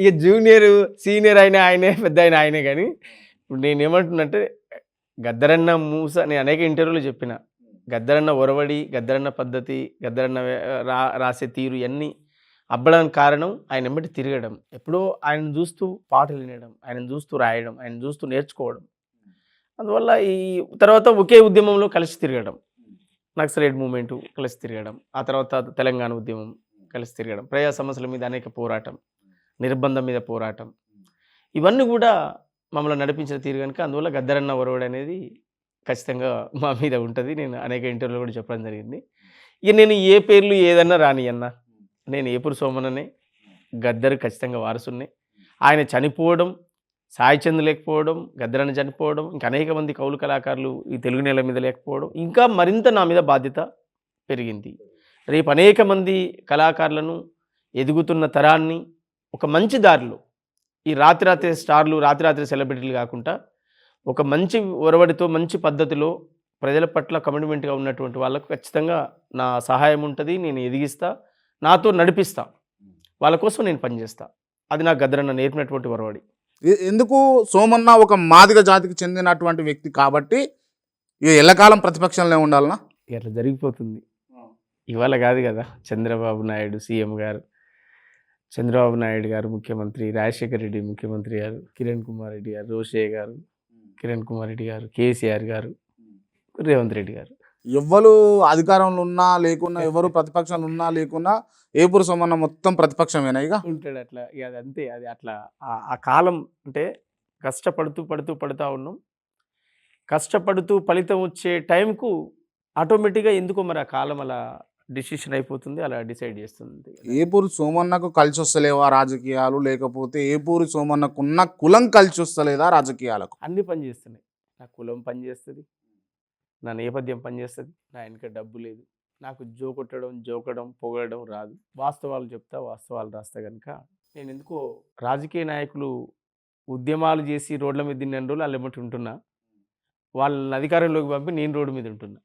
ఇక junior senior అయిన ఆయనే పెద్ద అయిన ఆయనే కానీ ఇప్పుడు నేను ఏమంటున్నంటే గద్దరన్న మూస నేను అనేక ఇంటర్వ్యూలు చెప్పిన. గద్దరన్న ఒరవడి గద్దరన్న పద్ధతి గద్దరన్న రా రాసే తీరు ఇవన్నీ అబ్బడానికి కారణం ఆయన వెంబడి తిరగడం. ఎప్పుడో ఆయన చూస్తూ పాటలు వినడం ఆయన చూస్తూ రాయడం ఆయన చూస్తూ నేర్చుకోవడం. అందువల్ల ఈ తర్వాత ఒకే ఉద్యమంలో కలిసి తిరగడం. నక్సలైట్ మూమెంటు కలిసి తిరగడం. ఆ తర్వాత తెలంగాణ ఉద్యమం కలిసి తిరగడం. ప్రజా సమస్యల మీద అనేక పోరాటం. నిర్బంధం మీద పోరాటం. ఇవన్నీ కూడా మమ్మల్ని నడిపించిన తీరు కనుక అందువల్ల గద్దరన్న ఒరవడు అనేది ఖచ్చితంగా మా మీద ఉంటుంది. నేను అనేక ఇంటర్వ్యూలో కూడా చెప్పడం జరిగింది. ఇక నేను ఏ పేర్లు ఏదన్నా రాని అన్న. నేను ఏపురు సోమననే గద్దరు ఖచ్చితంగా వారసున్నే. ఆయన చనిపోవడం సాయిచంద్ లేకపోవడం గద్దరన్న చనిపోవడం ఇంకా అనేక మంది కౌలు కళాకారులు ఈ తెలుగు నేల మీద లేకపోవడం ఇంకా మరింత నా మీద బాధ్యత పెరిగింది. రేపు అనేక మంది కళాకారులను ఎదుగుతున్న తరాన్ని ఒక మంచి దారిలో ఈ రాత్రి రాత్రి స్టార్లు రాత్రి రాత్రి సెలబ్రిటీలు కాకుండా ఒక మంచి ఒరవడితో మంచి పద్ధతిలో ప్రజల పట్ల కమిట్మెంట్గా ఉన్నటువంటి వాళ్ళకు ఖచ్చితంగా నా సహాయం ఉంటుంది నేను ఎదిగిస్తా నాతో నడిపిస్తా. వాళ్ళ కోసం నేను పనిచేస్తా. అది నాకు గద్దరన్న నేర్పినటువంటి ఒరవడి. ఎందుకు సోమన్న ఒక మాదిగ జాతికి చెందినటువంటి వ్యక్తి కాబట్టి ఇక ఎల్లకాలం ప్రతిపక్షంలో ఉండాలనా? ఇక అట్లా జరిగిపోతుంది ఇవాళ కాదు కదా చంద్రబాబు నాయుడు సీఎం గారు. చంద్రబాబు నాయుడు గారు ముఖ్యమంత్రి రాజశేఖర రెడ్డి ముఖ్యమంత్రి గారు కిరణ్ కుమార్ రెడ్డి గారు రోషయ్య గారు కిరణ్ కుమార్ రెడ్డి గారు కేసీఆర్ గారు రేవంత్ రెడ్డి గారు. ఎవ్వరు అధికారంలో ఉన్నా లేకున్నా ఎవరు ప్రతిపక్షంలో ఉన్నా లేకున్నా ఏపూరు సోమన్న మొత్తం ప్రతిపక్షమేనా ఇక? ఉంటాడు అట్లా. ఇక అది అంతే. అది అట్లా. ఆ కాలం అంటే కష్టపడుతూ పడుతూ పడుతూ ఉన్నాం. కష్టపడుతూ ఫలితం వచ్చే టైంకు ఆటోమేటిక్గా ఎందుకో మరి ఆ కాలం అలా డిసిషన్ అయిపోతుంది అలా డిసైడ్ చేస్తుంది. ఏపూరు సోమన్నకు కలిసి వస్తలేవా రాజకీయాలు? లేకపోతే ఏపూరు సోమన్నకున్న కులం కలిసి వస్తలేదా రాజకీయాలకు? అన్ని పని చేస్తున్నాయి. నా కులం పని చేస్తుంది నా నేపథ్యం పనిచేస్తుంది నా వెనక డబ్బు లేదు. నాకు జోకొట్టడం జోకడం పొగడడం రాదు. వాస్తవాలు చెప్తా వాస్తవాలు రాస్తా కనుక నేను ఎందుకో రాజకీయ నాయకులు ఉద్యమాలు చేసి రోడ్ల మీద తిన్న రోజులు ఎమ్మటి ఉంటున్నా. వాళ్ళని అధికారంలోకి పంపి నేను రోడ్డు మీద ఉంటున్నా.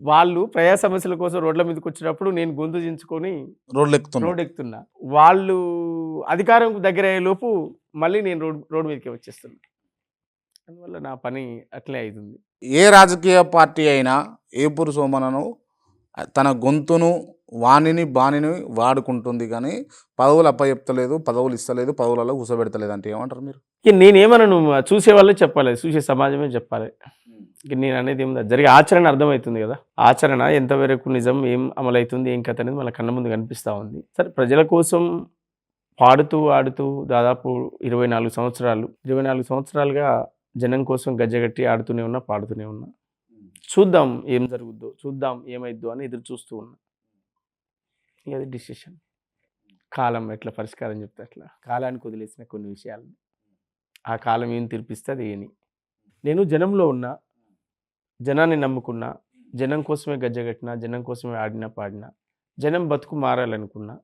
వాళ్ళు ప్రజా సమస్యల కోసం రోడ్ల మీదకి వచ్చినప్పుడు నేను గొంతు దించుకొని రోడ్లు ఎక్కుతున్నా రోడ్ ఎక్కుతున్నా వాళ్ళు అధికారం దగ్గర అయ్యే లోపు మళ్ళీ నేను రోడ్ రోడ్ మీదకి వచ్చేస్తున్నా. అందువల్ల నా పని అట్లే అవుతుంది ఏ రాజకీయ పార్టీ అయినా ఏపూరు సోమనను తన గొంతును వాణిని బాణిని వాడుకుంటుంది కానీ పదవులు అప్పచెప్తలేదు పదవులు ఇస్తలేదు పదవులలో కూసబెడతలేదు అంటే ఏమంటారు మీరు? ఇక నేనేమనను చూసే వాళ్ళే చెప్పాలి చూసే సమాజమే చెప్పాలి. ఇక నేను అనేది ఏం లేదు. జరిగే ఆచరణ అర్థమవుతుంది కదా. ఆచరణ ఎంతవరకు నిజం ఏం అమలవుతుంది ఏం కథ అనేది మన కళ్ళ ముందు కనిపిస్తూ ఉంది. సరే ప్రజల కోసం పాడుతూ ఆడుతూ దాదాపు ఇరవై నాలుగు సంవత్సరాలు ఇరవై నాలుగు సంవత్సరాలుగా జనం కోసం గజ్జగట్టి ఆడుతూనే ఉన్నా పాడుతూనే ఉన్నా. చూద్దాం ఏం జరుగుద్దో చూద్దాం ఏమైద్దో అని ఎదురు చూస్తూ ఉన్నా. ఇక అది డిసిషన్. కాలం ఎట్లా పరిష్కారం చెప్తే అట్లా. కాలానికి వదిలేసిన కొన్ని విషయాలు. ఆ కాలం ఏం తీర్పిస్తుంది ఏని నేను జనంలో ఉన్నా జనాన్ని నమ్ముకున్నా జనం కోసమే గజ్జగట్టినా జనం కోసమే ఆడినా పాడినా జనం బతుకు మారాలనుకున్నా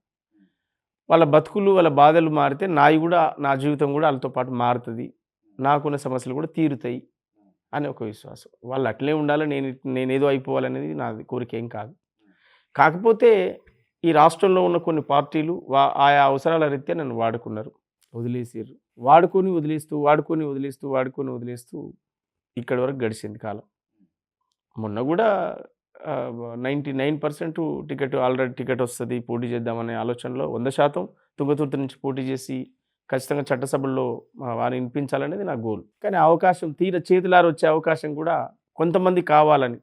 వాళ్ళ బతుకులు వాళ్ళ బాధలు మారితే నాయి కూడా నా జీవితం కూడా వాళ్ళతో పాటు మారుతుంది. నాకున్న సమస్యలు కూడా తీరుతాయి అని ఒక విశ్వాసం. వాళ్ళు అట్లే ఉండాలి నేను నేను ఏదో అయిపోవాలనేది నా కోరిక ఏం కాదు. కాకపోతే ఈ రాష్ట్రంలో ఉన్న కొన్ని పార్టీలు వా ఆయా అవసరాల రీత్యా నన్ను వాడుకున్నారు. వదిలేసారు వాడుకొని వదిలేస్తూ వాడుకొని వదిలేస్తూ వాడుకొని వదిలేస్తూ ఇక్కడి వరకు గడిచింది కాలం. మొన్న కూడా ninety nine percent ticket already ticket వస్తుంది పోటీ చేద్దామనే ఆలోచనలో వంద శాతం తుంగతుర్తి నుంచి పోటీ చేసి ఖచ్చితంగా చట్టసభల్లో వారిని వినిపించాలనేది నా గోల్. కానీ అవకాశం తీర చేతులారు వచ్చే అవకాశం కూడా కొంతమంది కావాలని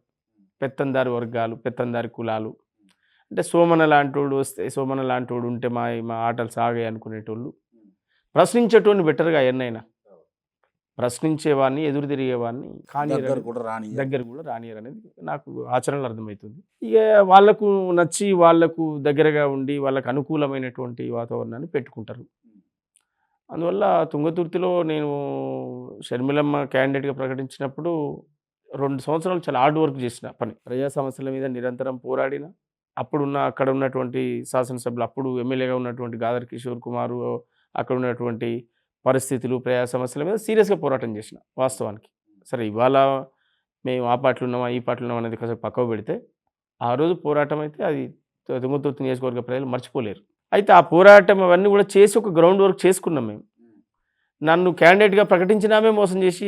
పెత్తందారి వర్గాలు పెత్తందారి కులాలు అంటే సోమన లాంటోడు వస్తే సోమన లాంటోడు ఉంటే మా మా ఆటలు సాగాయి అనుకునేటోళ్ళు. ప్రశ్నించేటోని బెటర్గా ఎన్నైనా. ప్రశ్నించేవాడిని ఎదురు తిరిగేవాడిని కానీ దగ్గర కూడా రాని దగ్గర కూడా రానియర్ అనేది నాకు ఆచరణలో అర్థమవుతుంది. ఇక వాళ్ళకు నచ్చి వాళ్ళకు దగ్గరగా ఉండి వాళ్ళకు అనుకూలమైనటువంటి వాతావరణాన్ని పెట్టుకుంటారు. అందువల్ల తుంగతుర్తిలో నేను షర్మిలమ్మ క్యాండిడేట్గా ప్రకటించినప్పుడు రెండు సంవత్సరాలు చాలా హార్డ్ వర్క్ చేసిన పని. ప్రజా సమస్యల మీద నిరంతరం పోరాడిన అప్పుడున్న అక్కడ ఉన్నటువంటి శాసనసభ్యులు అప్పుడు ఎమ్మెల్యేగా ఉన్నటువంటి గాదర్ కిషోర్ కుమారు అక్కడ ఉన్నటువంటి పరిస్థితులు ప్రజా సమస్యల మీద సీరియస్గా పోరాటం చేసిన వాస్తవానికి. సరే ఇవాళ మేము ఆ పాటలు ఉన్నామా ఈ పాటలు ఉన్నాం అనేది కాసేపు పక్కకు పెడితే ఆ రోజు పోరాటం అయితే అది తుంగతుర్తి నియోజకవర్గ ప్రజలు మర్చిపోలేరు. అయితే ఆ పోరాటం అవన్నీ కూడా చేసి ఒక గ్రౌండ్ వర్క్ చేసుకున్నాం మేము. నన్ను క్యాండిడేట్గా ప్రకటించినామే మోసం చేసి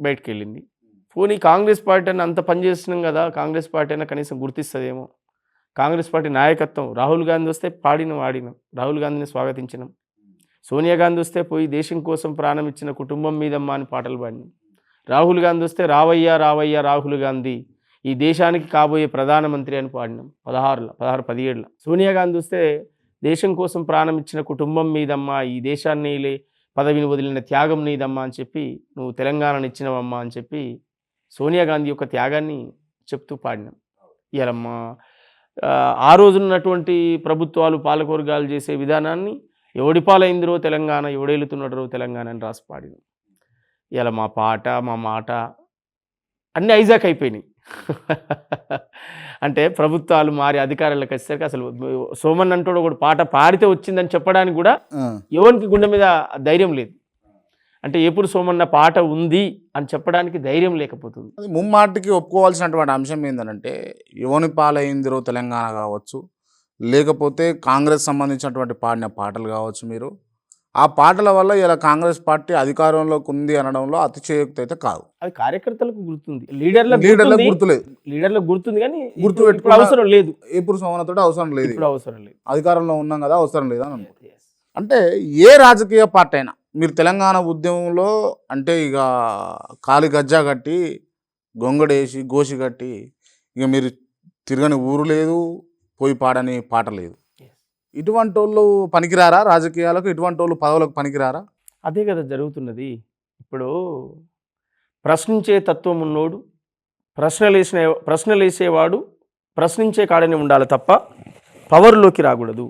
బయటకు వెళ్ళింది పోనీ కాంగ్రెస్ పార్టీ అని అంత పనిచేస్తున్నాం కదా కాంగ్రెస్ పార్టీ అయినా కనీసం గుర్తిస్తుందేమో? కాంగ్రెస్ పార్టీ నాయకత్వం. రాహుల్ గాంధీ వస్తే పాడినం ఆడినాం. రాహుల్ గాంధీని స్వాగతించినాం. సోనియా గాంధీ వస్తే పోయి దేశం కోసం ప్రాణం ఇచ్చిన కుటుంబం మీదమ్మా అని పాటలు పాడినాం. రాహుల్ గాంధీ వస్తే రావయ్యా రావయ్యా రాహుల్ గాంధీ. ఈ దేశానికి కాబోయే ప్రధానమంత్రి అని పాడినాం. పదహారుల పదహారు పదిహేడుల. సోనియా గాంధీ వస్తే దేశం కోసం ప్రాణం ఇచ్చిన కుటుంబం మీదమ్మా ఈ దేశాన్ని లే- పదవిని వదిలిన త్యాగం నీదమ్మా అని చెప్పి నువ్వు తెలంగాణను ఇచ్చినవమ్మా అని చెప్పి సోనియా గాంధీ యొక్క త్యాగాన్ని చెప్తూ పాడినాం. ఇయాలమ్మా ఆ, రోజున్నటువంటి ప్రభుత్వాలు పాలకవర్గాలు చేసే విధానాన్ని ఎవడి పాలైందిరో తెలంగాణ ఎవడేలుతున్నాడో తెలంగాణ అని రాసి పాడినాం ఇలా మా పాట మా మాట అన్నీ ఐజాక్ అయిపోయినాయి. అంటే ప్రభుత్వాలు మారి అధికారులకు వచ్చేసరికి అసలు సోమన్ అంటాడు ఒకటి పాట పాడితే వచ్చిందని చెప్పడానికి కూడా. ఎవరికి గుండె మీద ధైర్యం లేదు. అంటే ఎప్పుడు సోమన్న పాట ఉంది అని చెప్పడానికి ధైర్యం లేకపోతుంది. అది ముమ్మాటికి ఒప్పుకోవాల్సినటువంటి అంశం ఏంటంటే యువని పాలైందిరో తెలంగాణ కావచ్చు లేకపోతే కాంగ్రెస్ సంబంధించినటువంటి పాడిన పాటలు కావచ్చు మీరు. ఆ పాటల వల్ల ఇలా కాంగ్రెస్ పార్టీ అధికారంలోకి ఉంది అనడంలో అతిశయోక్తి అయితే కాదు. అది కార్యకర్తలకు గుర్తుంది. లీడర్లకు గుర్తుంది. గుర్తులేదు. లీడర్లకు గుర్తుంది కానీ గుర్తు అవసరం లేదు. ఇప్పుడు సోమనతో అవసరం లేదు. ఇప్పుడు అవసరం లేదు. అధికారంలో ఉన్నాం కదా అవసరం లేదు అని అంటే ఏ రాజకీయ పార్టీ అయినా మీరు తెలంగాణ ఉద్యమంలో అంటే ఇక కాలి గజ్జా కట్టి గొంగడేసి గోసి కట్టి ఇక మీరు తిరగని ఊరు లేదు పోయి పాడని పాట లేదు. ఇటువంటి వాళ్ళు పనికిరారా రాజకీయాలకు? ఇటువంటి వాళ్ళు పదవులకు పనికిరారా? అదే కదా జరుగుతున్నది. ఇప్పుడు ప్రశ్నించే తత్వం ఉన్నోడు ప్రశ్నలు వేసిన ప్రశ్నలు వేసేవాడు ప్రశ్నించే కాడనే ఉండాలి తప్ప పవర్లోకి రాకూడదు.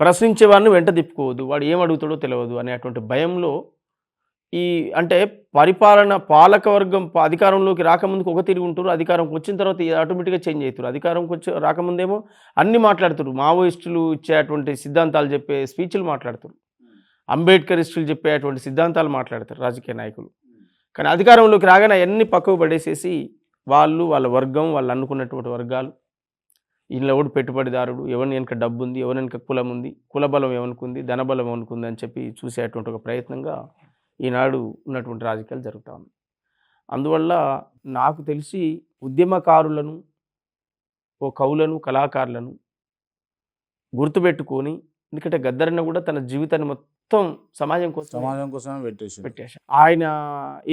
ప్రశ్నించే వాడిని వెంట తిప్పుకోవద్దు. వాడు ఏం అడుగుతాడో తెలియదు అనేటువంటి భయంలో ఈ అంటే పరిపాలన పాలకవర్గం అధికారంలోకి రాకముందుకు ఒక తిరిగి ఉంటారు. అధికారంకి వచ్చిన తర్వాత ఆటోమేటిక్గా చేంజ్ అవుతారు. అధికారంకి వచ్చి రాకముందేమో అన్ని మాట్లాడుతారు. మావోయిస్టులు ఇచ్చేటువంటి సిద్ధాంతాలు చెప్పే స్పీచ్లు మాట్లాడుతారు. అంబేద్కరిస్టులు చెప్పేటువంటి సిద్ధాంతాలు మాట్లాడతారు రాజకీయ నాయకులు. కానీ అధికారంలోకి రాగానే అవన్నీ పక్కకు పడేసేసి వాళ్ళు వాళ్ళ వర్గం వాళ్ళు అనుకున్నటువంటి వర్గాలు ఈయన ఎవడు పెట్టుబడిదారుడు ఎవరి వెనుక డబ్బు ఉంది ఎవరి వెనుక కులం ఉంది కులబలం ఎవరికి ధనబలం ఉంది అని చెప్పి చూసేటువంటి ఒక ప్రయత్నంగా ఈనాడు ఉన్నటువంటి రాజకీయాలు జరుగుతూ ఉన్నాయి. అందువల్ల నాకు తెలిసి ఉద్యమకారులను ఓ కవులను కళాకారులను గుర్తుపెట్టుకొని ఎందుకంటే గద్దరన్న కూడా తన జీవితాన్ని మొత్తం సమాజం కోసం సమాజం కోసమే పెట్టేసి పెట్టేశాడు. ఆయన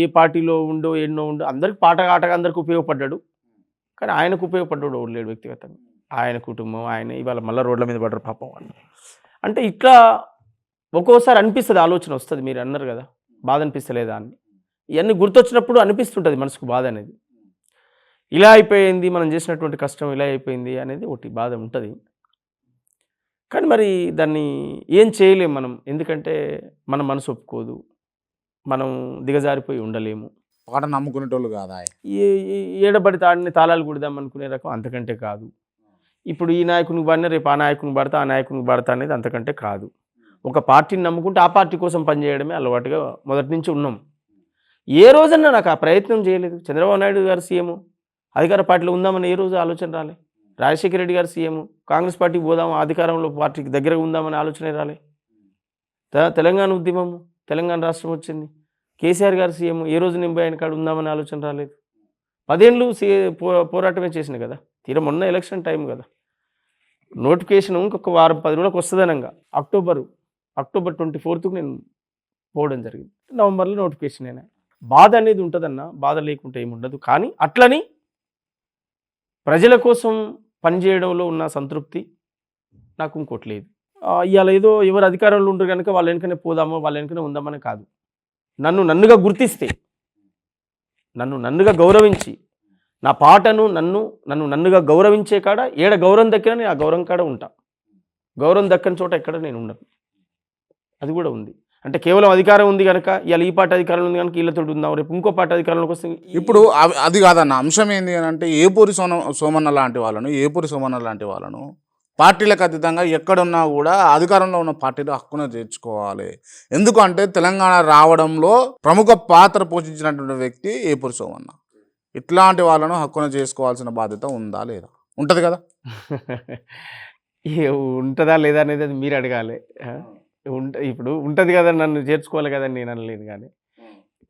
ఏ పార్టీలో ఉండో ఎన్నో ఉండో అందరికి పాట ఆటగా అందరికి ఉపయోగపడ్డాడు. కానీ ఆయనకు ఉపయోగపడ్డాడు లేడు వ్యక్తిగతంగా. ఆయన కుటుంబం ఆయన ఇవాళ మళ్ళీ రోడ్ల మీద పడ్డారు పాపం వాళ్ళు. అంటే ఇట్లా ఒక్కోసారి అనిపిస్తుంది ఆలోచన వస్తుంది మీరు అన్నారు కదా బాధ అనిపిస్తలేదా అని. ఇవన్నీ గుర్తొచ్చినప్పుడు అనిపిస్తుంటుంది మనసుకు బాధ అనేది. ఇలా అయిపోయింది మనం చేసినటువంటి కష్టం ఇలా అయిపోయింది అనేది ఒకటి బాధ ఉంటుంది. కానీ మరి దాన్ని ఏం చేయలేం మనం ఎందుకంటే మన మనసు ఒప్పుకోదు మనం దిగజారిపోయి ఉండలేము. పాట నమ్ముకునేటోళ్ళు కాదా ఏ ఏ- ఏడబడితే ఆడిని తాళాలు కుడదాం అనుకునే రకం అంతకంటే కాదు. ఇప్పుడు ఈ నాయకునికి పడిన రేపు ఆ నాయకుని పడతా ఆ నాయకునికి పడతా అనేది అంతకంటే కాదు. ఒక పార్టీని నమ్ముకుంటే ఆ పార్టీ కోసం పనిచేయడమే అలవాటుగా మొదటి నుంచి ఉన్నాం. ఏ రోజన్నా నాకు ఆ ప్రయత్నం చేయలేదు. చంద్రబాబు నాయుడు గారు సీఎం అధికార పార్టీలో ఉందామని ఏ రోజు ఆలోచన రాలే. రాజశేఖర రెడ్డి గారు సీఎం కాంగ్రెస్ పార్టీకి పోదాం అధికారంలో పార్టీకి దగ్గరగా ఉందామని ఆలోచన రాలే. తెలంగాణ ఉద్యమము తెలంగాణ రాష్ట్రం వచ్చింది. కేసీఆర్ గారు సీఎం ఏ రోజు నింబై ఆయన కాడ ఉందామని ఆలోచన రాలేదు. పదేళ్ళు సీ పో పోరాటమే చేసిన కదా. తీరా మొన్న ఎలక్షన్ టైం కదా. నోటిఫికేషన్ ఇంకొక వారం పది రోజులకు వస్తుందనంగా. అక్టోబర్ అక్టోబర్ ట్వంటీ ఫోర్త్కి నేను పోవడం జరిగింది. నవంబర్లో నోటిఫికేషన్ అయినా. బాధ అనేది ఉంటుందన్న బాధ లేకుంటే ఏముండదు కానీ అట్లని ప్రజల కోసం పనిచేయడంలో ఉన్న సంతృప్తి నాకు ఇంకోటి లేదు. ఇవాళ ఏదో ఎవరు అధికారంలో ఉండరు కనుక వాళ్ళ వెనుకనే పోదామో వాళ్ళ వెనుకనే ఉందామని కాదు. నన్ను నన్నుగా గుర్తిస్తే నన్ను నన్నుగా గౌరవించి నా పాటను నన్ను నన్ను నన్నుగా గౌరవించే కాడ ఏడ గౌరవం దక్కినా నేను ఆ గౌరవం కాడ ఉంటా. గౌరవం దక్కని చోట ఎక్కడ నేను ఉండను. అది కూడా ఉంది. అంటే కేవలం అధికారం ఉంది కనుక ఇవాళ ఈ పాట అధికారంలో ఉంది కనుక వీళ్ళతో ఉందాం రేపు ఇంకో పాట అధికారంలోకి వస్తుంది ఇప్పుడు అది కాదన్న అంశం ఏంటి అని అంటే ఏపూరి సోన సోమన్న లాంటి వాళ్ళను ఏపూరి సోమన్న లాంటి వాళ్ళను పార్టీలకు అతీతంగా ఎక్కడున్నా కూడా అధికారంలో ఉన్న పార్టీలు హక్కున చేర్చుకోవాలి ఎందుకంటే తెలంగాణ రావడంలో ప్రముఖ పాత్ర పోషించినటువంటి వ్యక్తి ఏపూరి సోమన్న. ఇట్లాంటి వాళ్ళను హక్కున చేసుకోవాల్సిన బాధ్యత ఉందా లేదా? ఉంటుంది కదా. ఉంటుందా లేదా అనేది అది మీరు అడగాలి. ఉంట ఇప్పుడు ఉంటుంది కదా నన్ను చేర్చుకోవాలి కదా నేను లేదు కానీ.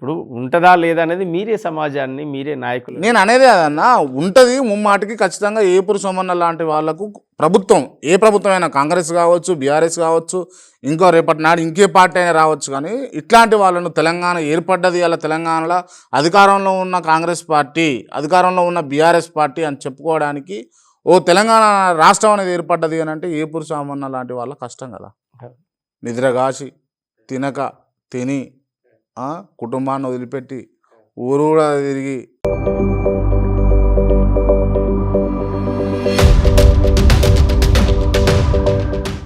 ఇప్పుడు ఉంటుందా లేదా అనేది మీరే సమాజాన్ని మీరే నాయకులు. నేను అనేది అదన్నా ఉంటుంది ముమ్మాటికి ఖచ్చితంగా ఏపురు సోమన్న లాంటి వాళ్ళకు ప్రభుత్వం ఏ ప్రభుత్వం అయినా కాంగ్రెస్ కావచ్చు బీఆర్ఎస్ కావచ్చు ఇంకో రేపటి నాడు ఇంకే పార్టీ అయినా రావచ్చు కానీ ఇట్లాంటి వాళ్ళను తెలంగాణ ఏర్పడ్డది అలా తెలంగాణలో అధికారంలో ఉన్న కాంగ్రెస్ పార్టీ అధికారంలో ఉన్న బీఆర్ఎస్ పార్టీ అని చెప్పుకోవడానికి ఓ తెలంగాణ రాష్ట్రం అనేది ఏర్పడ్డది అని అంటే ఏపురు సోమన్న లాంటి వాళ్ళ కష్టం కదా. నిద్రగాసి తినక తిని కుటుంబాన్ని వదిలిపెట్టి ఊరు కూడా తిరిగి